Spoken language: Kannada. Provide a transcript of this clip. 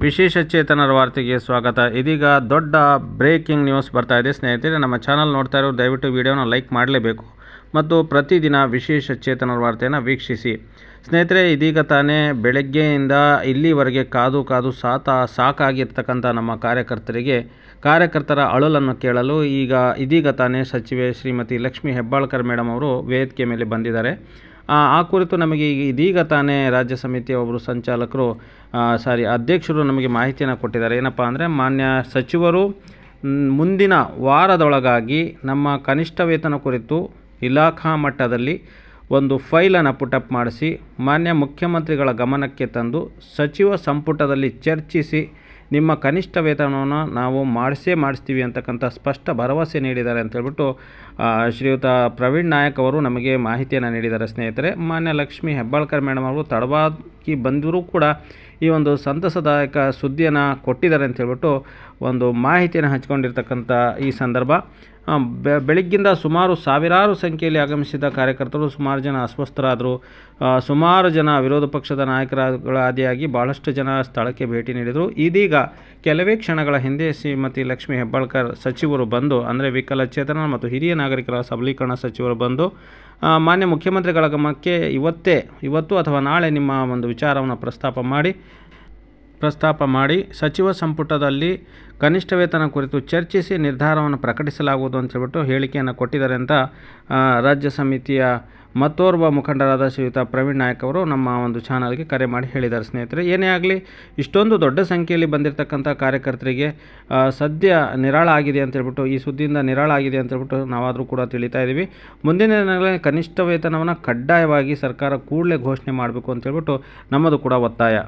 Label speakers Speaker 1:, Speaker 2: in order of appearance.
Speaker 1: ವಿಶೇಷ ಚೇತನರ ವಾರ್ತೆಗೆ ಸ್ವಾಗತ. ಇದೀಗ ದೊಡ್ಡ ಬ್ರೇಕಿಂಗ್ ನ್ಯೂಸ್ ಬರ್ತಾ ಇದೆ. ಸ್ನೇಹಿತರೆ, ನಮ್ಮ ಚಾನಲ್ ನೋಡ್ತಾ ಇರೋರು ದಯವಿಟ್ಟು ವಿಡಿಯೋನ ಲೈಕ್ ಮಾಡಲೇಬೇಕು. ಮತ್ತು ಪ್ರತಿದಿನ ವಿಶೇಷ ಚೇತನರ ವಾರ್ತೆಯನ್ನು ವೀಕ್ಷಿಸಿ. ಸ್ನೇಹಿತರೆ, ಇದೀಗ ತಾನೇ ಬೆಳಗ್ಗೆಯಿಂದ ಇಲ್ಲಿವರೆಗೆ ಕಾದು ಕಾದು ಸಾತ ಸಾಕಾಗಿರ್ತಕ್ಕಂಥ ನಮ್ಮ ಕಾರ್ಯಕರ್ತರಿಗೆ, ಕಾರ್ಯಕರ್ತರ ಅಳಲನ್ನು ಕೇಳಲು ಈಗ ಇದೀಗ ತಾನೇ ಸಚಿವೆ ಶ್ರೀಮತಿ ಲಕ್ಷ್ಮೀ ಹೆಬ್ಬಾಳ್ಕರ್ ಮೇಡಮ್ ಅವರು ವೇದಿಕೆ ಮೇಲೆ ಬಂದಿದ್ದಾರೆ. ಆ ಕುರಿತು ನಮಗೆ ಈಗ ಇದೀಗ ತಾನೇ ರಾಜ್ಯ ಸಮಿತಿಯ ಒಬ್ಬರು ಸಂಚಾಲಕರು ಸಾರಿ ಅಧ್ಯಕ್ಷರು ನಮಗೆ ಮಾಹಿತಿಯನ್ನು ಕೊಟ್ಟಿದ್ದಾರೆ. ಏನಪ್ಪ ಅಂದರೆ, ಮಾನ್ಯ ಸಚಿವರು ಮುಂದಿನ ವಾರದೊಳಗಾಗಿ ನಮ್ಮ ಕನಿಷ್ಠ ವೇತನ ಕುರಿತು ಇಲಾಖಾ ಮಟ್ಟದಲ್ಲಿ ಒಂದು ಫೈಲನ್ನು ಪುಟಪ್ ಮಾಡಿಸಿ ಮಾನ್ಯ ಮುಖ್ಯಮಂತ್ರಿಗಳ ಗಮನಕ್ಕೆ ತಂದು ಸಚಿವ ಸಂಪುಟದಲ್ಲಿ ಚರ್ಚಿಸಿ ನಿಮ್ಮ ಕನಿಷ್ಠ ವೇತನವನ್ನು ನಾವು ಮಾಡಿಸೇ ಮಾಡಿಸ್ತೀವಿ ಅಂತಕ್ಕಂಥ ಸ್ಪಷ್ಟ ಭರವಸೆ ನೀಡಿದ್ದಾರೆ ಅಂತ ಹೇಳ್ಬಿಟ್ಟು ಶ್ರೀಯುತ ಪ್ರವೀಣ್ ನಾಯಕ್ ಅವರು ನಮಗೆ ಮಾಹಿತಿಯನ್ನು ನೀಡಿದ್ದಾರೆ ಸ್ನೇಹಿತರೆ. ಮಾನ್ಯ ಲಕ್ಷ್ಮೀ ಹೆಬ್ಬಾಳ್ಕರ್ ಮೇಡಮ್ ಅವರು ತಡವಾಗಿ ಬಂದರೂ ಕೂಡ ಈ ಒಂದು ಸಂತಸದಾಯಕ ಸುದ್ದಿಯನ್ನು ಕೊಟ್ಟಿದ್ದಾರೆ ಅಂತ ಹೇಳ್ಬಿಟ್ಟು ಒಂದು ಮಾಹಿತಿಯನ್ನು ಹಂಚ್ಕೊಂಡಿರ್ತಕ್ಕಂಥ ಈ ಸಂದರ್ಭ. ಬೆಳಗ್ಗಿಂದ ಸುಮಾರು ಸಾವಿರಾರು ಸಂಖ್ಯೆಯಲ್ಲಿ ಆಗಮಿಸಿದ ಕಾರ್ಯಕರ್ತರು ಸುಮಾರು ಜನ ಅಸ್ವಸ್ಥರಾದರು. ಸುಮಾರು ಜನ ವಿರೋಧ ಪಕ್ಷದ ನಾಯಕರಾದಿಯಾಗಿ ಭಾಳಷ್ಟು ಜನ ಸ್ಥಳಕ್ಕೆ ಭೇಟಿ ನೀಡಿದರು. ಇದೀಗ ಕೆಲವೇ ಕ್ಷಣಗಳ ಹಿಂದೆ ಶ್ರೀಮತಿ ಲಕ್ಷ್ಮೀ ಹೆಬ್ಬಾಳ್ಕರ್ ಸಚಿವರು ಬಂದು, ಅಂದರೆ ವಿಕಲಚೇತನ ಮತ್ತು ಹಿರಿಯ ನಾಗರಿಕರ ಸಬಲೀಕರಣ ಸಚಿವರು ಬಂದು ಮಾನ್ಯ ಮುಖ್ಯಮಂತ್ರಿಗಳ ಗಮನಕ್ಕೆ ಇವತ್ತೇ, ಇವತ್ತು ಅಥವಾ ನಾಳೆ ನಿಮ್ಮ ಒಂದು ವಿಚಾರವನ್ನು ಪ್ರಸ್ತಾಪ ಮಾಡಿ ಪ್ರಸ್ತಾಪ ಮಾಡಿ ಸಚಿವ ಸಂಪುಟದಲ್ಲಿ ಕನಿಷ್ಠ ವೇತನ ಕುರಿತು ಚರ್ಚಿಸಿ ನಿರ್ಧಾರವನ್ನು ಪ್ರಕಟಿಸಲಾಗುವುದು ಅಂತ ಹೇಳ್ಬಿಟ್ಟು ಹೇಳಿಕೆಯನ್ನು ಕೊಟ್ಟಿದ್ದಾರೆ ಅಂತ ರಾಜ್ಯ ಸಮಿತಿಯ ಮತ್ತೋರ್ವ ಮುಖಂಡರಾದ ಶ್ರೀಯುತ ಪ್ರವೀಣ್ ನಾಯಕ್ ಅವರು ನಮ್ಮ ಒಂದು ಚಾನಲ್ಗೆ ಕರೆ ಮಾಡಿ ಹೇಳಿದ್ದಾರೆ. ಸ್ನೇಹಿತರೆ, ಏನೇ ಆಗಲಿ ಇಷ್ಟೊಂದು ದೊಡ್ಡ ಸಂಖ್ಯೆಯಲ್ಲಿ ಬಂದಿರತಕ್ಕಂಥ ಕಾರ್ಯಕರ್ತರಿಗೆ ಸದ್ಯ ನಿರಾಳ ಆಗಿದೆ ಅಂತ ಹೇಳ್ಬಿಟ್ಟು, ಈ ಸುದ್ದಿಯಿಂದ ನಿರಾಳ ಆಗಿದೆ ಅಂತ ಹೇಳ್ಬಿಟ್ಟು ನಾವಾದರೂ ಕೂಡ ತಿಳಿತಾ ಇದ್ದೀವಿ. ಮುಂದಿನ ದಿನಗಳಲ್ಲಿ ಕನಿಷ್ಠ ವೇತನವನ್ನು ಕಡ್ಡಾಯವಾಗಿ ಸರ್ಕಾರ ಕೂಡಲೇ ಘೋಷಣೆ ಮಾಡಬೇಕು ಅಂತ ಹೇಳ್ಬಿಟ್ಟು ನಮ್ಮದು ಕೂಡ ಒತ್ತಾಯ.